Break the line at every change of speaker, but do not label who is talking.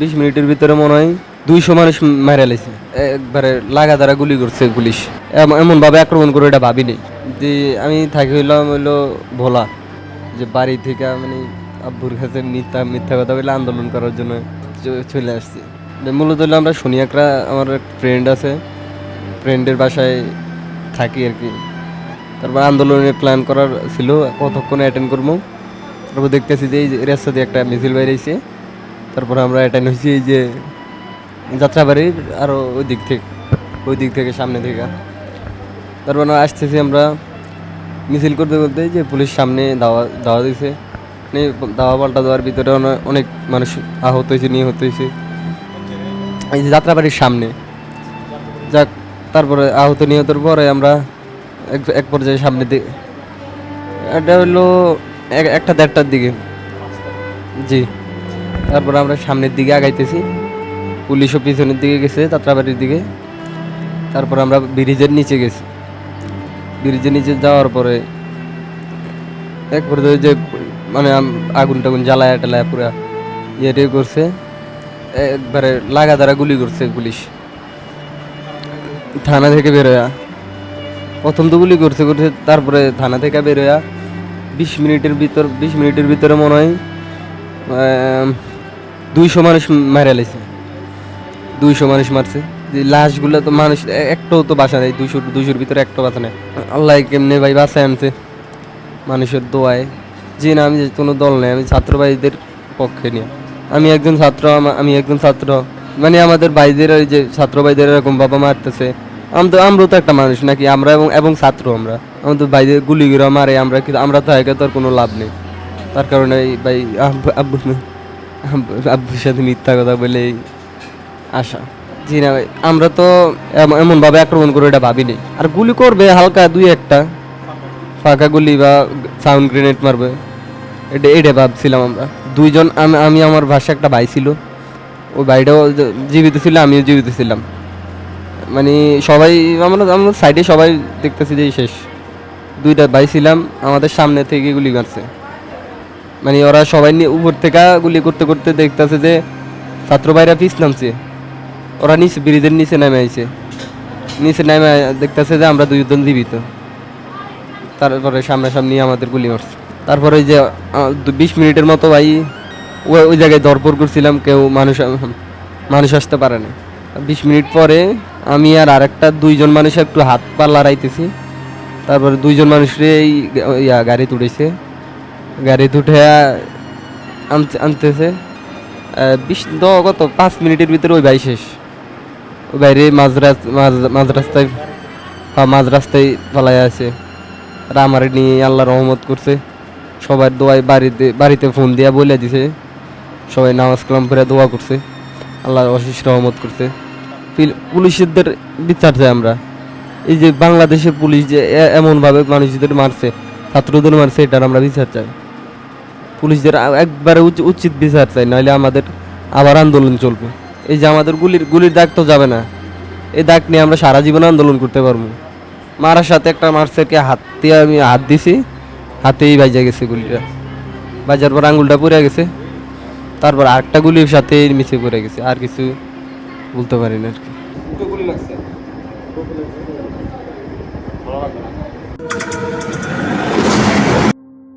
বিশ মিনিটের ভিতরে মনে হয় দুইশো মানুষ মেরে লাইছে একবারে লাগাতারা গুলি করছে পুলিশ। এম- এমনভাবে আক্রমণ করে এটা ভাবিনি। যে আমি থাকি হইলাম হইল ভোলা। যে বাড়ি থেকে মানে আব্বুর কাছে মিথ্যা মিথ্যা কথা বলে আন্দোলন করার জন্য চলে আসছি। মূলত হলো আমরা শনিয়াকরা, আমার এক ফ্রেন্ড আছে। ফ্রেন্ডের বাসায় থাকি আর কি। তারপর আন্দোলনের প্ল্যান করার ছিল, কতক্ষণে অ্যাটেন্ড করব। তারপর দেখতেছি যে এই রাস্তা দিয়ে একটা মিছিল বেরিয়েছে তারপর আমরা অ্যাটেন্ড হয়েছি এই যে যাত্রাবাড়ির আরও ওই দিক থেকে, ওই দিক থেকে সামনে থেকে। তারপর আসতেছি আমরা মিছিল করতে করতে যে পুলিশ সামনে দাওয়া দাওয়া দিয়েছে মানে দাওয়া পাল্টা দেওয়ার ভিতরে অনেক মানুষ আহত হয়েছে, নিহত হয়েছে। এই যে যাত্রাবাড়ির সামনে। যাক, তারপরে আহত, নিহতর পরে আমরা এক পর্যায়ে সামনে দিকে এটা হলো এক- একটা দেড়টার দিকে। জি। তারপর আমরা সামনের দিকে আগাইতেছি। পুলিশও পিছনের দিকে গেছে, যাত্রাবাড়ির দিকে। তারপর আমরা ব্রিজের নিচে গেছি। ব্রিজের নিচে যাওয়ার পরে এক পর্যায়ে যে মানে আগুন টাগুন জ্বালায় টালায় পুরা ইয়েটে করছে। একবারে লাগা লাগাতারা গুলি করছে পুলিশ। থানা থেকে বেরোয়া প্রথম তো গুলি করছে করছে তারপরে থানা থেকে বেরোয়া বিশ মিনিটের ভিতর বিশ মিনিটের ভিতরে মনে হয় দুইশো মানুষ মারা লাইছে। দুইশো মানুষ মারছে। যে লাশগুলো তো মানুষ একটাও তো বাসা নেই দুইশো দুইশোর ভিতরে একটা বাসা নেই। আল্লাহ কেমনে ভাই বাসায় আনছে? মানুষের দোয়ায়। যে না, আমি কোনো দল নেই, আমি ছাত্র ভাইদের পক্ষে নিয়ে আমি একজন ছাত্র, আমি একজন ছাত্র। মানে আমাদের ভাইদের যে ছাত্র ভাইদের এরকম বাবা মারতেছে। আমরা তো আমরাও তো একটা মানুষ নাকি? আমরা এবং এবং ছাত্র আমরা। আমাদের ভাইদের গুলি করে মারে, আমরা কিন্তু আমরা তো একে তো আর কোনো লাভ নেই। তার কারণে ভাই আব্বু- আব্বুর সাথে মিথ্যা কথা বলে এই আশা জি না ভাই, আমরা তো এম- এমনভাবে আক্রমণ করে এটা ভাবিনি। আর গুলি করবে হালকা দুই একটা। ফাঁকা গুলি বা সাউন্ড গ্রেনেড মারবে। এটা এটা ভাবছিলাম আমরা। দুইজন আমি আমি আমার ভাষা একটা ভাই ছিল। ওই ভাইটাও জীবিত ছিল, আমিও জীবিত ছিলাম। মানে সবাই আমরা আমরা সাইডে সবাই দেখতেছি যে শেষ। দুইটা ভাই ছিলাম, আমাদের সামনে থেকে গুলি মারছে। মানে ওরা সবাই উপর থেকে গুলি করতে করতে দেখতেছে যে ছাত্র ভাইরা পিস নামছে। ওরা নিচে ব্রিজের নিচে নেমে আইছে। নিচে নেমে দেখতেছে যে আমরা দুইজন জীবিত। তারপরে সামনাসামনি আমাদের গুলি মারছে। তারপরে যে বিশ মিনিটের মতো ভাই ওই ওই জায়গায় দরপর করছিলাম, কেউ মানুষ মানুষ আসতে পারে না। বিশ মিনিট পরে আমি আর আরেকটা দুইজন মানুষ একটু হাত পা লড়াইতেছি তারপরে দুইজন মানুষরে এই গাড়ি তুলেছে গাড়ি তুঠে আনতে আনতেছে। বিশ দ কত, পাঁচ মিনিটের ভিতরে ওই ভাই শেষ। ওই বাইরে মাঝ মাঝ- রাস্তায় হ্যাঁ মাঝ রাস্তায় পালাই আছে। আর আমার নিয়ে আল্লাহ রহমত করছে। সবার দোয়ায় বাড়িতে বাড়িতে ফোন দিয়া বলে দিছে। সবাই নামাজ কালাম ফেরা দোয়া করছে। আল্লাহর অশেষ রহমত করছে। পুলিশদের বিচার চাই আমরা। এই যে বাংলাদেশের পুলিশ যে এমনভাবে মানুষদের মারছে, ছাত্রদের মারছে, এটার আমরা বিচার চাই। পুলিশদের একবারে উচিত বিচার চাই, নাহলে আমাদের আবার আন্দোলন চলবে। এই যে আমাদের গুলির গুলির দাগ তো যাবে না। এই দাগ নিয়ে আমরা সারা জীবন আন্দোলন করতে পারব। মারার সাথে একটা মার্সেরকে হাত দিয়ে আমি হাত দিছি, হাতেই বাজে গেছে গুলিটা। বাজার পর আঙুলটা পড়ে গেছে। তারপর আরেকটা গুলির সাথে মিশে পড়ে গেছে, আর কিছু বলতে পারি না আর কি।
গুলি লাগছে?